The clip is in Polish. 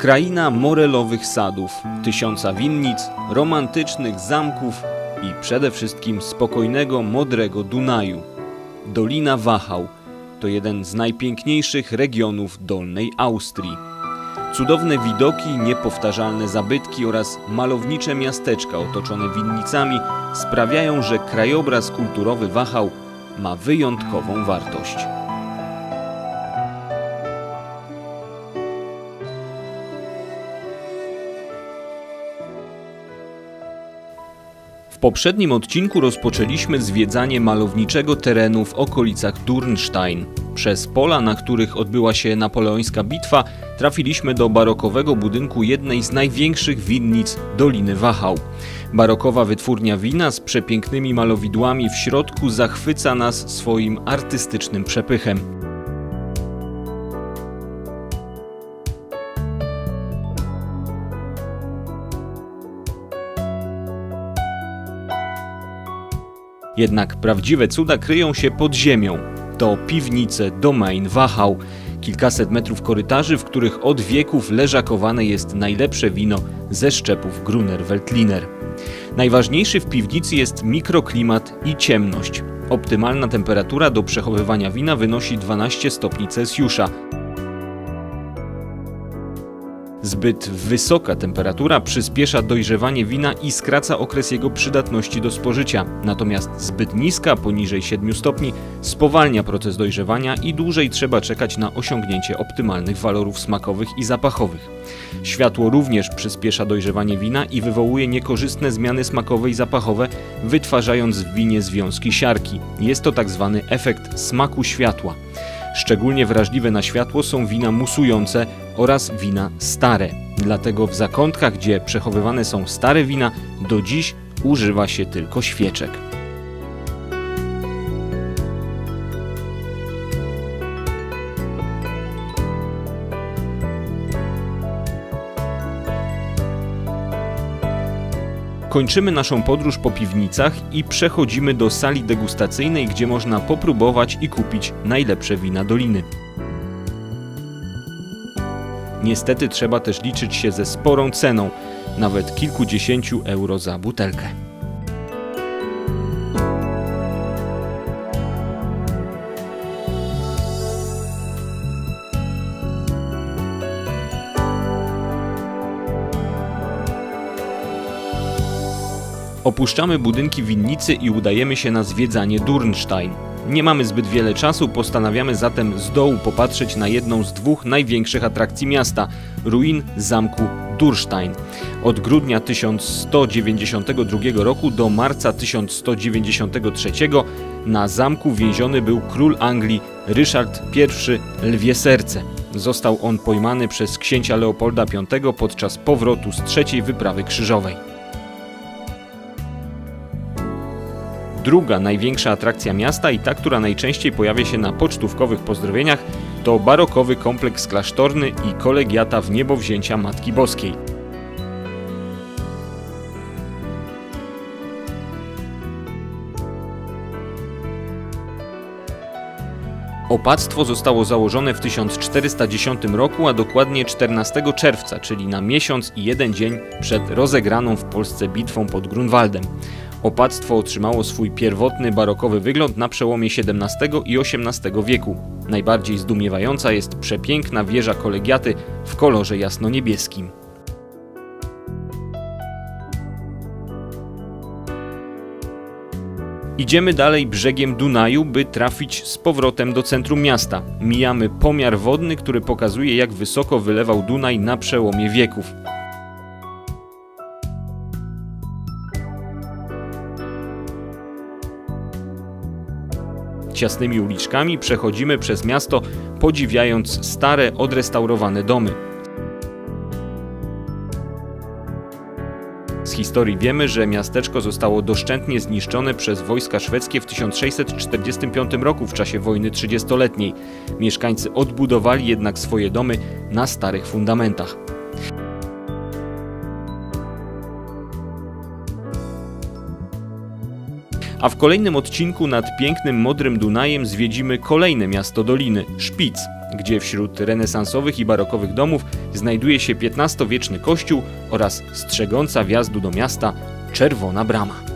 Kraina morelowych sadów, tysiąca winnic, romantycznych zamków i przede wszystkim spokojnego, modrego Dunaju. Dolina Wachau to jeden z najpiękniejszych regionów Dolnej Austrii. Cudowne widoki, niepowtarzalne zabytki oraz malownicze miasteczka otoczone winnicami sprawiają, że krajobraz kulturowy Wachau ma wyjątkową wartość. Poprzednim odcinku rozpoczęliśmy zwiedzanie malowniczego terenu w okolicach Durnstein. Przez pola, na których odbyła się napoleońska bitwa, trafiliśmy do barokowego budynku jednej z największych winnic Doliny Wachau. Barokowa wytwórnia wina z przepięknymi malowidłami w środku zachwyca nas swoim artystycznym przepychem. Jednak prawdziwe cuda kryją się pod ziemią. To piwnice Domain Wachau, kilkaset metrów korytarzy, w których od wieków leżakowane jest najlepsze wino ze szczepów Gruner Veltliner. Najważniejszy w piwnicy jest mikroklimat i ciemność. Optymalna temperatura do przechowywania wina wynosi 12 stopni Celsjusza. Zbyt wysoka temperatura przyspiesza dojrzewanie wina i skraca okres jego przydatności do spożycia. Natomiast zbyt niska, poniżej 7 stopni, spowalnia proces dojrzewania i dłużej trzeba czekać na osiągnięcie optymalnych walorów smakowych i zapachowych. Światło również przyspiesza dojrzewanie wina i wywołuje niekorzystne zmiany smakowe i zapachowe, wytwarzając w winie związki siarki. Jest to tak zwany efekt smaku światła. Szczególnie wrażliwe na światło są wina musujące oraz wina stare. Dlatego w zakątkach, gdzie przechowywane są stare wina, do dziś używa się tylko świeczek. Kończymy naszą podróż po piwnicach i przechodzimy do sali degustacyjnej, gdzie można popróbować i kupić najlepsze wina doliny. Niestety trzeba też liczyć się ze sporą ceną, nawet kilkudziesięciu euro za butelkę. Opuszczamy budynki winnicy i udajemy się na zwiedzanie Durnstein. Nie mamy zbyt wiele czasu, postanawiamy zatem z dołu popatrzeć na jedną z dwóch największych atrakcji miasta ruin zamku Durstein. Od grudnia 1192 roku do marca 1193 na zamku więziony był król Anglii Ryszard I Lwie Serce. Został on pojmany przez księcia Leopolda V podczas powrotu z trzeciej wyprawy krzyżowej. Druga największa atrakcja miasta i ta, która najczęściej pojawia się na pocztówkowych pozdrowieniach, to barokowy kompleks klasztorny i kolegiata w niebowzięcia Matki Boskiej. Opactwo zostało założone w 1410 roku, a dokładnie 14 czerwca, czyli na miesiąc i jeden dzień przed rozegraną w Polsce bitwą pod Grunwaldem. Opactwo otrzymało swój pierwotny barokowy wygląd na przełomie XVII i XVIII wieku. Najbardziej zdumiewająca jest przepiękna wieża kolegiaty w kolorze jasno-niebieskim. Idziemy dalej brzegiem Dunaju, by trafić z powrotem do centrum miasta. Mijamy pomiar wodny, który pokazuje jak wysoko wylewał Dunaj na przełomie wieków. Ciasnymi uliczkami przechodzimy przez miasto, podziwiając stare, odrestaurowane domy. Historii wiemy, że miasteczko zostało doszczętnie zniszczone przez wojska szwedzkie w 1645 roku w czasie wojny trzydziestoletniej. Mieszkańcy odbudowali jednak swoje domy na starych fundamentach. A w kolejnym odcinku nad pięknym Modrym Dunajem zwiedzimy kolejne miasto Doliny, Szpic. Gdzie wśród renesansowych i barokowych domów znajduje się XV-wieczny kościół oraz strzegąca wjazdu do miasta czerwona brama.